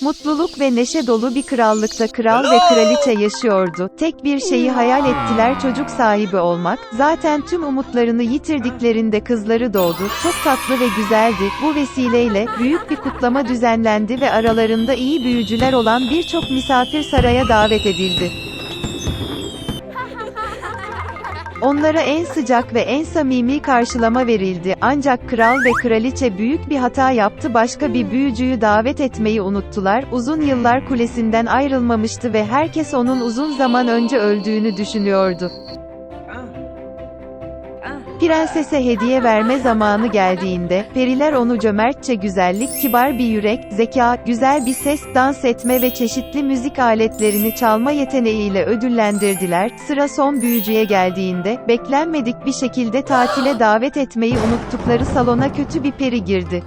Mutluluk ve neşe dolu bir krallıkta kral ve kraliçe yaşıyordu. Tek bir şeyi hayal ettiler çocuk sahibi olmak. Zaten tüm umutlarını yitirdiklerinde kızları doğdu. Çok tatlı ve güzeldi. Bu vesileyle büyük bir kutlama düzenlendi ve aralarında iyi büyücüler olan birçok misafir saraya davet edildi. Onlara en sıcak ve en samimi karşılama verildi. Ancak kral ve kraliçe büyük bir hata yaptı. Başka bir büyücüyü davet etmeyi unuttular. Uzun yıllar kulesinden ayrılmamıştı ve herkes onun uzun zaman önce öldüğünü düşünüyordu. Prensese hediye verme zamanı geldiğinde, periler onu cömertçe güzellik, kibar bir yürek, zeka, güzel bir ses, dans etme ve çeşitli müzik aletlerini çalma yeteneğiyle ödüllendirdiler. Sıra son büyücüye geldiğinde, beklenmedik bir şekilde tatile davet etmeyi unuttukları salona kötü bir peri girdi.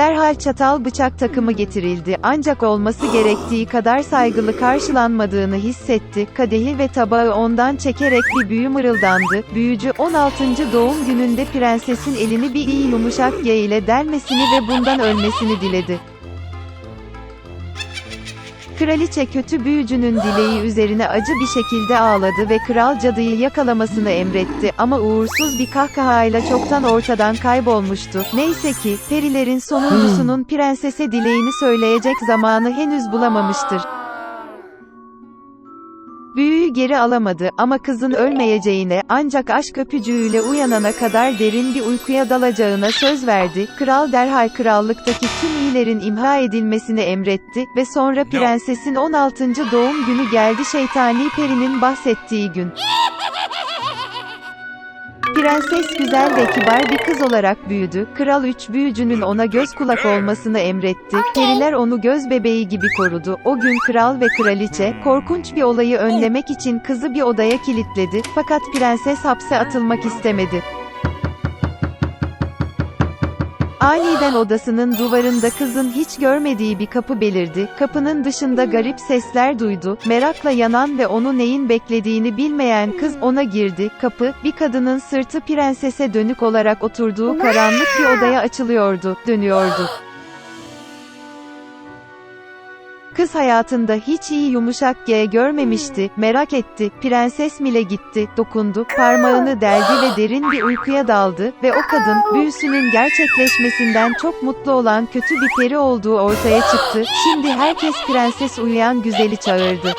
Derhal çatal bıçak takımı getirildi ancak olması gerektiği kadar saygılı karşılanmadığını hissetti. Kadehi ve tabağı ondan çekerek bir büyü mırıldandı. Büyücü 16. doğum gününde prensesin elini bir iyi yumuşak G ile delmesini ve bundan ölmesini diledi. Kraliçe kötü büyücünün dileği üzerine acı bir şekilde ağladı ve kral cadıyı yakalamasını emretti ama uğursuz bir kahkahayla çoktan ortadan kaybolmuştu. Neyse ki, perilerin sonuncusunun prensese dileğini söyleyecek zamanı henüz bulamamıştır. Büyüyü geri alamadı ama kızın ölmeyeceğine, ancak aşk öpücüğüyle uyanana kadar derin bir uykuya dalacağına söz verdi. Kral derhal krallıktaki tüm iyilerin imha edilmesini emretti ve sonra prensesin 16. doğum günü geldi şeytani perinin bahsettiği gün. Prenses güzel ve kibar bir kız olarak büyüdü. Kral üç büyücünün ona göz kulak olmasını emretti. Periler onu göz bebeği gibi korudu. O gün kral ve kraliçe, korkunç bir olayı önlemek için kızı bir odaya kilitledi. Fakat prenses hapse atılmak istemedi. Aniden odasının duvarında kızın hiç görmediği bir kapı belirdi. Kapının dışında garip sesler duydu. Merakla yanan ve onu neyin beklediğini bilmeyen kız ona girdi. Kapı, bir kadının sırtı prensese dönük olarak oturduğu karanlık bir odaya açılıyordu, dönüyordu. Kız hayatında hiç iyi yumuşak G görmemişti, merak etti, prenses Mile gitti, dokundu, parmağını deldi ve derin bir uykuya daldı ve o kadın, büyüsünün gerçekleşmesinden çok mutlu olan kötü bir peri olduğu ortaya çıktı, şimdi herkes prenses uyuyan güzeli çağırdı.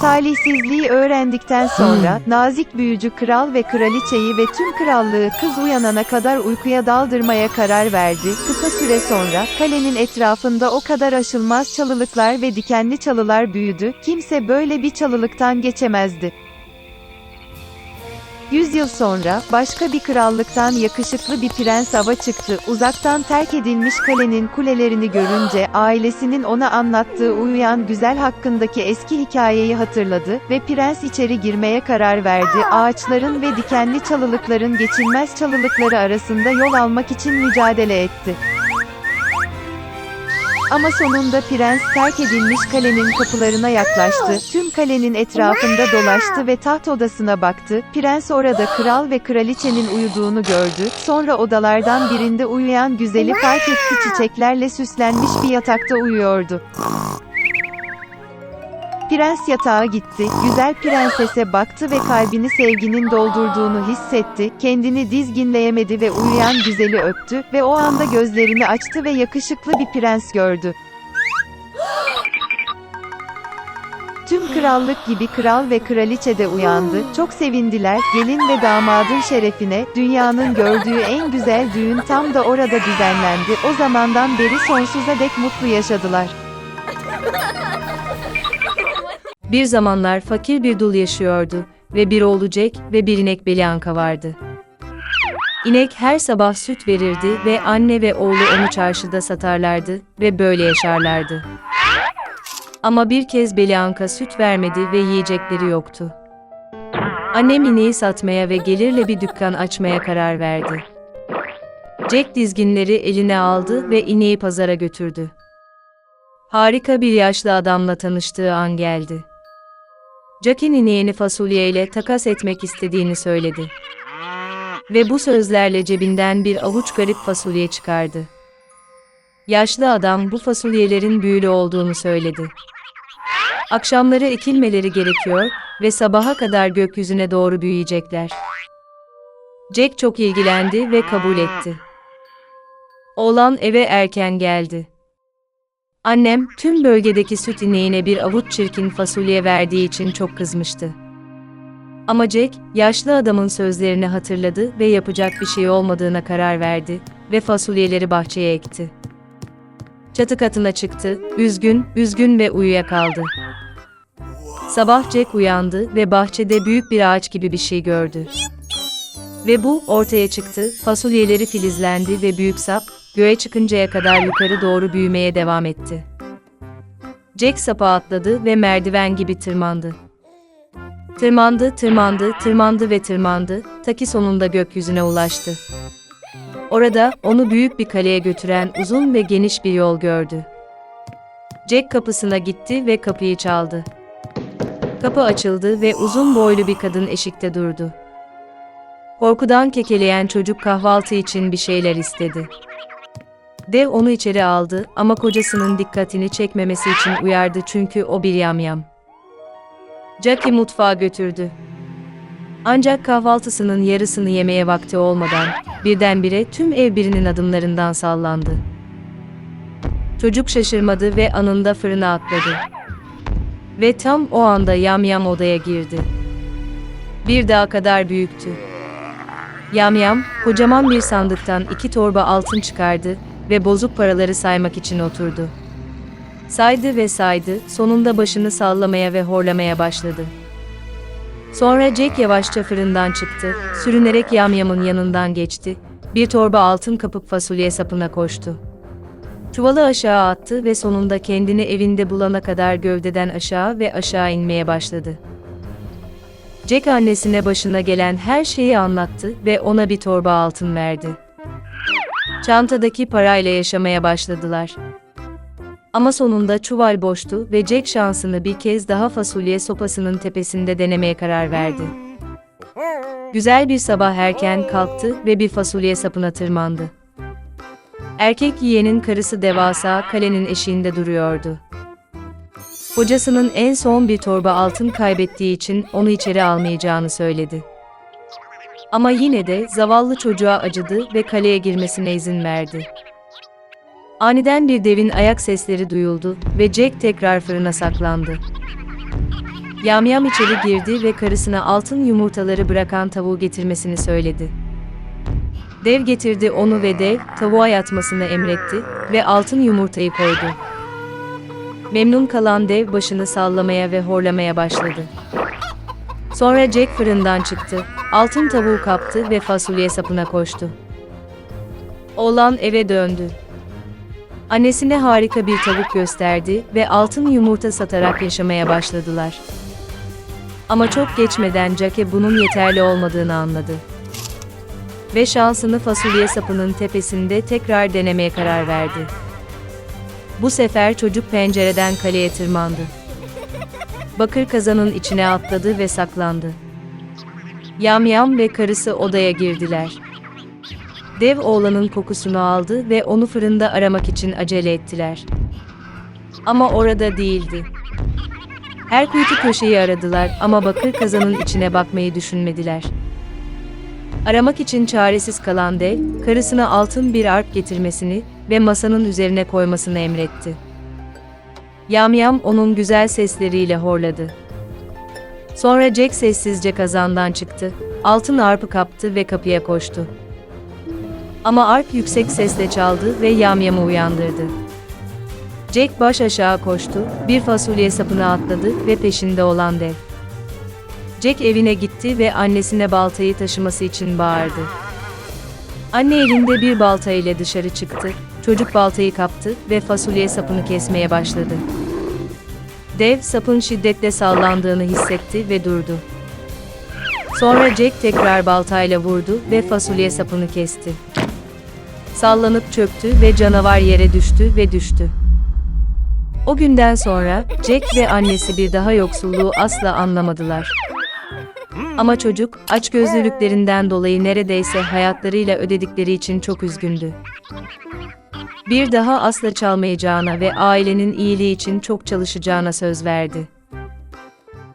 Talihsizliği öğrendikten sonra, nazik büyücü kral ve kraliçeyi ve tüm krallığı kız uyanana kadar uykuya daldırmaya karar verdi. Kısa süre sonra, kalenin etrafında o kadar aşılmaz çalılıklar ve dikenli çalılar büyüdü, kimse böyle bir çalılıktan geçemezdi. Yüz yıl sonra, başka bir krallıktan yakışıklı bir prens ava çıktı. Uzaktan terk edilmiş kalenin kulelerini görünce, ailesinin ona anlattığı uyuyan güzel hakkındaki eski hikayeyi hatırladı ve prens içeri girmeye karar verdi. Ağaçların ve dikenli çalılıkların geçilmez çalılıkları arasında yol almak için mücadele etti. Ama sonunda prens terk edilmiş kalenin kapılarına yaklaştı. Tüm kalenin etrafında dolaştı ve taht odasına baktı. Prens orada kral ve kraliçenin uyuduğunu gördü. Sonra odalardan birinde uyuyan güzeli fark etti çiçeklerle süslenmiş bir yatakta uyuyordu. Prens yatağa gitti, güzel prensese baktı ve kalbini sevginin doldurduğunu hissetti, kendini dizginleyemedi ve uyuyan güzeli öptü ve o anda gözlerini açtı ve yakışıklı bir prens gördü. Tüm krallık gibi kral ve kraliçe de uyandı, çok sevindiler, gelin ve damadın şerefine, dünyanın gördüğü en güzel düğün tam da orada düzenlendi, o zamandan beri sonsuza dek mutlu yaşadılar. Bir zamanlar fakir bir dul yaşıyordu ve bir oğlu Jack ve bir inek Belianka vardı. İnek her sabah süt verirdi ve anne ve oğlu onu çarşıda satarlardı ve böyle yaşarlardı. Ama bir kez Belianka süt vermedi ve yiyecekleri yoktu. Annem ineği satmaya ve gelirle bir dükkan açmaya karar verdi. Jack dizginleri eline aldı ve ineği pazara götürdü. Harika bir yaşlı adamla tanıştığı an geldi. Jack'in ineğini fasulye ile takas etmek istediğini söyledi. Ve bu sözlerle cebinden bir avuç garip fasulye çıkardı. Yaşlı adam bu fasulyelerin büyülü olduğunu söyledi. Akşamları ekilmeleri gerekiyor ve sabaha kadar gökyüzüne doğru büyüyecekler. Jack çok ilgilendi ve kabul etti. Oğlan eve erken geldi. Annem, tüm bölgedeki süt ineğine bir avuç çirkin fasulye verdiği için çok kızmıştı. Ama Jack, yaşlı adamın sözlerini hatırladı ve yapacak bir şey olmadığına karar verdi ve fasulyeleri bahçeye ekti. Çatı katına çıktı, üzgün, üzgün ve uyuyakaldı. Sabah Jack uyandı ve bahçede büyük bir ağaç gibi bir şey gördü. Ve bu ortaya çıktı, fasulyeleri filizlendi ve büyük sap, göğe çıkıncaya kadar yukarı doğru büyümeye devam etti. Jack sapa atladı ve merdiven gibi tırmandı. Tırmandı, tırmandı, tırmandı ve tırmandı, ta ki sonunda gökyüzüne ulaştı. Orada, onu büyük bir kaleye götüren uzun ve geniş bir yol gördü. Jack kapısına gitti ve kapıyı çaldı. Kapı açıldı ve uzun boylu bir kadın eşikte durdu. Korkudan kekeleyen çocuk kahvaltı için bir şeyler istedi. Dev onu içeri aldı ama kocasının dikkatini çekmemesi için uyardı çünkü o bir yamyam. Jackie mutfağa götürdü. Ancak kahvaltısının yarısını yemeye vakti olmadan birdenbire tüm ev birinin adımlarından sallandı. Çocuk şaşırmadı ve anında fırına atladı. Ve tam o anda yamyam odaya girdi. Bir dağ kadar büyüktü. Yamyam, kocaman bir sandıktan iki torba altın çıkardı ve bozuk paraları saymak için oturdu. Saydı ve saydı, sonunda başını sallamaya ve horlamaya başladı. Sonra Jack yavaşça fırından çıktı, sürünerek Yamyam'ın yanından geçti, bir torba altın kapıp fasulye sapına koştu. Çuvalı aşağı attı ve sonunda kendini evinde bulana kadar gövdeden aşağı ve aşağı inmeye başladı. Jack annesine başına gelen her şeyi anlattı ve ona bir torba altın verdi. Çantadaki parayla yaşamaya başladılar. Ama sonunda çuval boştu ve Jack şansını bir kez daha fasulye sopasının tepesinde denemeye karar verdi. Güzel bir sabah erken kalktı ve bir fasulye sapına tırmandı. Erkek yiyenin karısı devasa kalenin eşiğinde duruyordu. Kocasının en son bir torba altın kaybettiği için onu içeri almayacağını söyledi. Ama yine de zavallı çocuğa acıdı ve kaleye girmesine izin verdi. Aniden bir devin ayak sesleri duyuldu ve Jack tekrar fırına saklandı. Yamyam içeri girdi ve karısına altın yumurtaları bırakan tavuğu getirmesini söyledi. Dev getirdi onu ve dev, tavuğa yatmasını emretti ve altın yumurtayı koydu. Memnun kalan dev başını sallamaya ve horlamaya başladı. Sonra Jack fırından çıktı, altın tavuğu kaptı ve fasulye sapına koştu. Oğlan eve döndü. Annesine harika bir tavuk gösterdi ve altın yumurta satarak yaşamaya başladılar. Ama çok geçmeden Jackie bunun yeterli olmadığını anladı. Ve şansını fasulye sapının tepesinde tekrar denemeye karar verdi. Bu sefer çocuk pencereden kaleye tırmandı. Bakır kazanın içine atladı ve saklandı. Yamyam ve karısı odaya girdiler. Dev oğlanın kokusunu aldı ve onu fırında aramak için acele ettiler. Ama orada değildi. Her kuytu köşeyi aradılar ama bakır kazanın içine bakmayı düşünmediler. Aramak için çaresiz kalan dev, karısına altın bir arp getirmesini ve masanın üzerine koymasını emretti. Yamyam onun güzel sesleriyle horladı. Sonra Jack sessizce kazandan çıktı, altın arpı kaptı ve kapıya koştu. Ama arp yüksek sesle çaldı ve Yamyam'ı uyandırdı. Jack baş aşağı koştu, bir fasulye sapına atladı ve peşinde olan dev. Jack evine gitti ve annesine baltayı taşıması için bağırdı. Anne elinde bir balta ile dışarı çıktı, çocuk baltayı kaptı ve fasulye sapını kesmeye başladı. Dev sapın şiddetle sallandığını hissetti ve durdu. Sonra Jack tekrar baltayla vurdu ve fasulye sapını kesti. Sallanıp çöktü ve canavar yere düştü ve düştü. O günden sonra Jack ve annesi bir daha yoksulluğu asla anlamadılar. Ama çocuk, açgözlülüklerinden dolayı neredeyse hayatlarıyla ödedikleri için çok üzgündü. Bir daha asla çalmayacağına ve ailenin iyiliği için çok çalışacağına söz verdi.